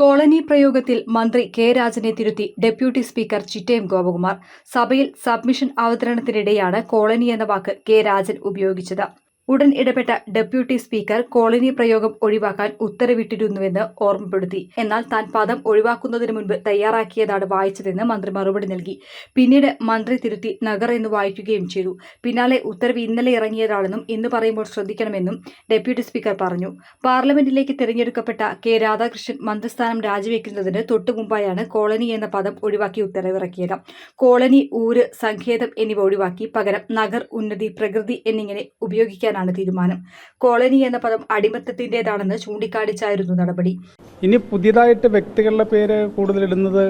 Colony പ്രയോഗത്തിൽ മന്ത്രി K രാജനെ തിരുത്തി ഡെപ്യൂട്ടി സ്പീക്കർ ചിറ്റയം ഗോപകുമാർ. സഭയിൽ സബ്മിഷൻ അവതരണത്തിനിടെയാണ് കോളനി എന്ന വാക്ക് കെ രാജൻ ഉപയോഗിച്ചത്. ഉടൻ ഇടപെട്ട ഡെപ്യൂട്ടി സ്പീക്കർ കോളനി പ്രയോഗം ഒഴിവാക്കാൻ ഉത്തരവിട്ടിരുന്നുവെന്ന് ഓർമ്മപ്പെടുത്തി. എന്നാൽ താൻ പദം ഒഴിവാക്കുന്നതിന് മുൻപ് തയ്യാറാക്കിയതാണ് വായിച്ചതെന്ന് മന്ത്രി മറുപടി നൽകി. പിന്നീട് മന്ത്രി തിരുത്തി നഗർ എന്ന് വായിക്കുകയും ചെയ്തു. പിന്നാലെ ഉത്തരവ് ഇന്നലെ ഇറങ്ങിയതാണെന്നും ഇന്ന് പറയുമ്പോൾ ശ്രദ്ധിക്കണമെന്നും ഡെപ്യൂട്ടി സ്പീക്കർ പറഞ്ഞു. പാർലമെന്റിലേക്ക് തിരഞ്ഞെടുക്കപ്പെട്ട കെ രാധാകൃഷ്ണൻ മന്ത്രിസ്ഥാനം രാജിവെക്കുന്നതിന് തൊട്ടുമുമ്പായാണ് കോളനി എന്ന പദം ഒഴിവാക്കി ഉത്തരവിറക്കിയത്. കോളനി ഊര് സങ്കേതം എന്നിവ ഒഴിവാക്കി പകരം നഗർ ഉന്നതി പ്രകൃതി എന്നിങ്ങനെ ഉപയോഗിക്കാനാണ് തീരുമാനം. കോളനി എന്ന പദം അടിമത്തത്തിന്റെതാണെന്ന് ചൂണ്ടിക്കാണിച്ചായിരുന്നു നടപടി. ഇനി പുതിയതായിട്ട് വ്യക്തികളുടെ പേര് കൂടുതൽ ഇടുന്നത്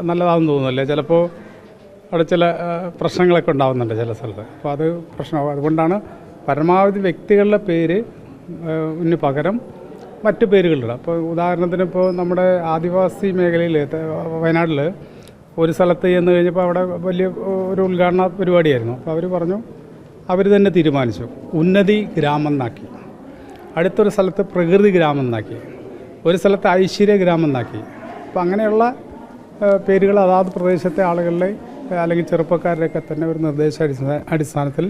നല്ലതാണെന്ന് തോന്നുന്നല്ലേ? ചിലപ്പോൾ അവിടെ ചില പ്രശ്നങ്ങളൊക്കെ ഉണ്ടാകുന്നുണ്ട് ചില സ്ഥലത്ത്. അപ്പോൾ അത് പ്രശ്നമാകും അതുകൊണ്ടാണ് പരമാവധി വ്യക്തികളുടെ പേര് ആ, പകരം മറ്റു പേരുകളുണ്ട് അപ്പോൾ ഉദാഹരണത്തിന് ഇപ്പോൾ നമ്മുടെ ആദിവാസി മേഖലയിൽ വയനാട്ടിൽ ഒരു സ്ഥലത്ത് ചെന്ന് കഴിഞ്ഞപ്പോൾ അവിടെ വലിയ ഒരു ഉദ്ഘാടന പരിപാടിയായിരുന്നു. അപ്പോൾ അവർ പറഞ്ഞു അവർ തന്നെ തീരുമാനിച്ചു. ഉന്നതി ഗ്രാമം എന്നാക്കി അടുത്തൊരു സ്ഥലത്ത് പ്രകൃതി ഗ്രാമം എന്നാക്കി ഒരു സ്ഥലത്ത് ഐശ്വര്യ ഗ്രാമം എന്നാക്കി അപ്പോൾ അങ്ങനെയുള്ള പേരുകൾ അതാത് പ്രദേശത്തെ ആളുകളിലെ അല്ലെങ്കിൽ ചെറുപ്പക്കാരുടെയൊക്കെ തന്നെ ഒരു നിർദ്ദേശ അടിസ്ഥാനത്തിൽ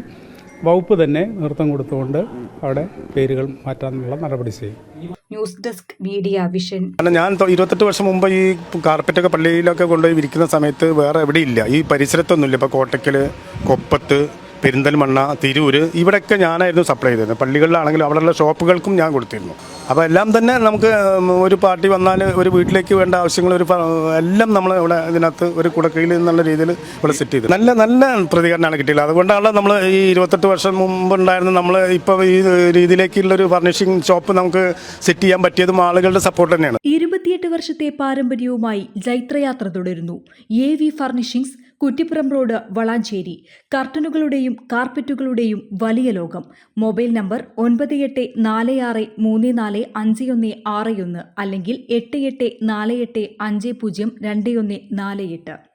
വകുപ്പ് തന്നെ നൃത്തം കൊടുത്തുകൊണ്ട് അവിടെ പേരുകൾ മാറ്റാനുള്ള നടപടി ചെയ്യും. News desk media vision. അല്ല ഞാൻ ഇരുപത്തെട്ട് വർഷം മുമ്പ് ഈ കാർപ്പറ്റൊക്കെ പള്ളിയിലൊക്കെ കൊണ്ടുപോയി വിരിക്കുന്ന സമയത്ത് വേറെ എവിടെയില്ല. ഈ പരിസരത്തൊന്നുമില്ല. ഇപ്പോൾ കോട്ടയ്ക്കൽ കൊപ്പത്ത് പെരിന്തൽമണ്ണ തിരൂര് ഇവിടെയൊക്കെ ഞാനായിരുന്നു സപ്ലൈ ചെയ്തിരുന്നത്. പള്ളികളിലാണെങ്കിലും അവിടെയുള്ള ഷോപ്പുകൾക്കും ഞാൻ കൊടുത്തിരുന്നു. അപ്പോൾ എല്ലാം തന്നെ നമുക്ക് ഒരു പാർട്ടി വന്നാൽ ഒരു വീട്ടിലേക്ക് വേണ്ട ആവശ്യങ്ങൾ ഒരു എല്ലാം നമ്മൾ ഇവിടെ ഇതിനകത്ത് ഒരു കുടക്കയിൽ എന്നുള്ള രീതിയിൽ ഇവിടെ സെറ്റ് ചെയ്തു. നല്ല നല്ല പ്രതികരണമാണ് കിട്ടിയത്. അതുകൊണ്ടാണ് നമ്മൾ ഈ ഇരുപത്തെട്ട് വർഷം മുമ്പ് ഉണ്ടായിരുന്ന നമ്മൾ ഇപ്പോൾ ഈ രീതിയിലേക്കുള്ള ഒരു ഫർണിഷിംഗ് ഷോപ്പ് നമുക്ക് സെറ്റ് ചെയ്യാൻ പറ്റിയതും ആളുകളുടെ സപ്പോർട്ട് തന്നെയാണ്. ഇരുപത്തിയെട്ട് വർഷത്തെ പാരമ്പര്യവുമായി ജൈത്രയാത്ര തുടരുന്നു. A V furnishings Kuttippuram road Valanchery. കർട്ടനുകളുടെയും കാർപ്പറ്റുകളുടെയും വലിയ ലോകം. മൊബൈൽ നമ്പർ ഒൻപത് എട്ട് നാല് ആറ് മൂന്ന് അഞ്ച് ഒന്ന് ആറ് ഒന്ന് അല്ലെങ്കിൽ എട്ട് എട്ട് നാല് എട്ട് അഞ്ച് പൂജ്യം രണ്ട് ഒന്ന് നാല് എട്ട്.